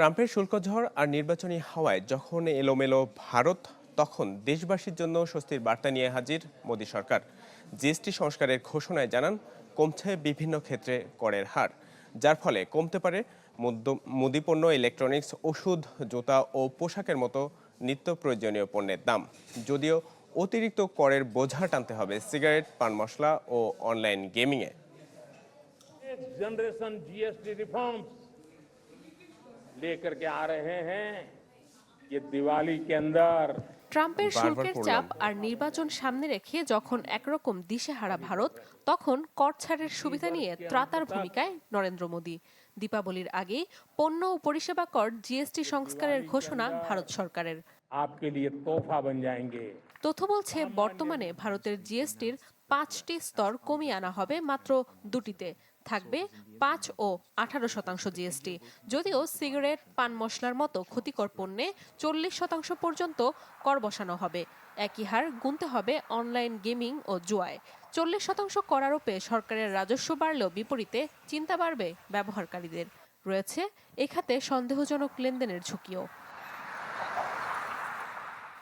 ট্রাম্পের শুল্ক ঝড় আর নির্বাচনী হাওয়ায় যখন এলোমেলো ভারত, তখন দেশবাসীর জন্য স্বস্তির বার্তা নিয়ে হাজির মোদী সরকার। জিএসটি সংস্কারের ঘোষণায় জানান, কমছে বিভিন্ন ক্ষেত্রে করের হার। যার ফলে কমতে পারে মুদিপণ্য, ইলেকট্রনিক্স, ওষুধ, জুতা ও পোশাকের মতো নিত্য প্রয়োজনীয় পণ্যের দাম। যদিও অতিরিক্ত করের বোঝা টানতে হবে সিগারেট, পান মশলা ও অনলাইন গেমিংয়ে। জেনারেশন জিএসটি রিফর্মস लेकर के आ रहे हैं ये दिवाली के अंदर বারবার ট্রাম্পের শুল্কের পড়লাম। চাপ আর নির্বাচন সামনে রেখে যখন একরকম দিশেহারা ভারত তখন কর ছাড়ের সুবিধা নিয়ে ত্রাতার ভূমিকায় নরেন্দ্র মোদী দীপাবলির আগে পণ্য ও পরিষেবা কর জিএসটি সংস্কারের ঘোষণা ভারত সরকারের आपके लिए तोहफा बन जाएंगे তথ্য বলছে বর্তমানে ভারতের জিএসটির পাঁচটি স্তর কমিয়ে আনা হবে মাত্র দুটিতে থাকবে পাঁচ ও আঠারো শতাংশ জিএসটি। যদিও সিগারেট, পান মশলার মতো ক্ষতিকর পণ্যে চল্লিশ শতাংশ পর্যন্ত কর বসানো হবে। একই হার গুনতে হবে অনলাইন গেমিং ও জুয়ায়। চল্লিশ শতাংশ কর আরোপে সরকারের রাজস্ব বাড়লেও বিপরীতে চিন্তা বাড়বে ব্যবহারকারীদের। রয়েছে এ খাতে সন্দেহজনক লেনদেনের ঝুঁকিও।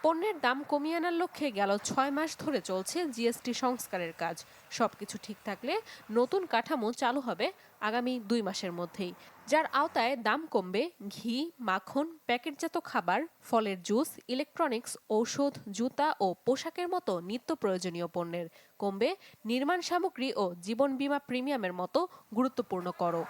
পণ্যের দাম কমিয়ে আনার লক্ষ্যে গেল ছয় মাস ধরে চলছে জিএসটি সংস্কারের কাজ। সবকিছু ঠিক থাকলে নতুন কাঠামো চালু হবে আগামী দুই মাসের মধ্যেই। যার আওতায় দাম কমবে ঘি, মাখন, প্যাকেটজাত খাবার, ফলের জুস, ইলেকট্রনিক্স, ঔষধ, জুতা ও পোশাকের মতো নিত্য প্রয়োজনীয় পণ্যের। কমবে নির্মাণ সামগ্রী ও জীবন বীমা প্রিমিয়ামের মতো গুরুত্বপূর্ণ করও।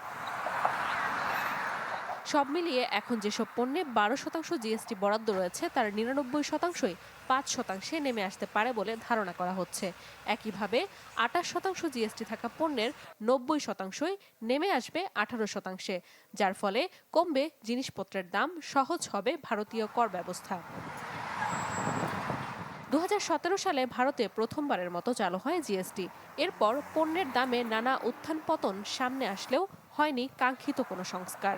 সব মিলিয়ে এখন যেসব পণ্যে বারো শতাংশ জিএসটি বরাদ্দ রয়েছে, তার নিরানব্বই শতাংশই পাঁচ শতাংশে নেমে আসতে পারে বলে ধারণা করা হচ্ছে। একইভাবে আঠাশ শতাংশ জিএসটি থাকা পণ্যের নব্বই শতাংশই নেমে আসবে আঠারো শতাংশে, যার ফলে কমবে জিনিসপত্রের দাম, সহজ হবে ভারতীয় কর ব্যবস্থা। দু হাজার সতেরো সালে ভারতে প্রথমবারের মতো চালু হয় জিএসটি। এরপর পণ্যের দামে নানা উত্থান পতন সামনে আসলেও হয়নি কাঙ্ক্ষিত কোনো সংস্কার।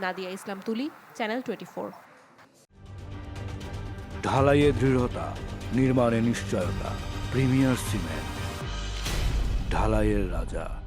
নাদিয়া ইসলাম তুলি চ্যানেল টোয়েন্টি ফোর। ঢালাইয়ে দৃঢ়তা নির্মাণে নিশ্চয়তা প্রিমিয়ার সিমেন্ট। ঢালাইয়ের রাজা।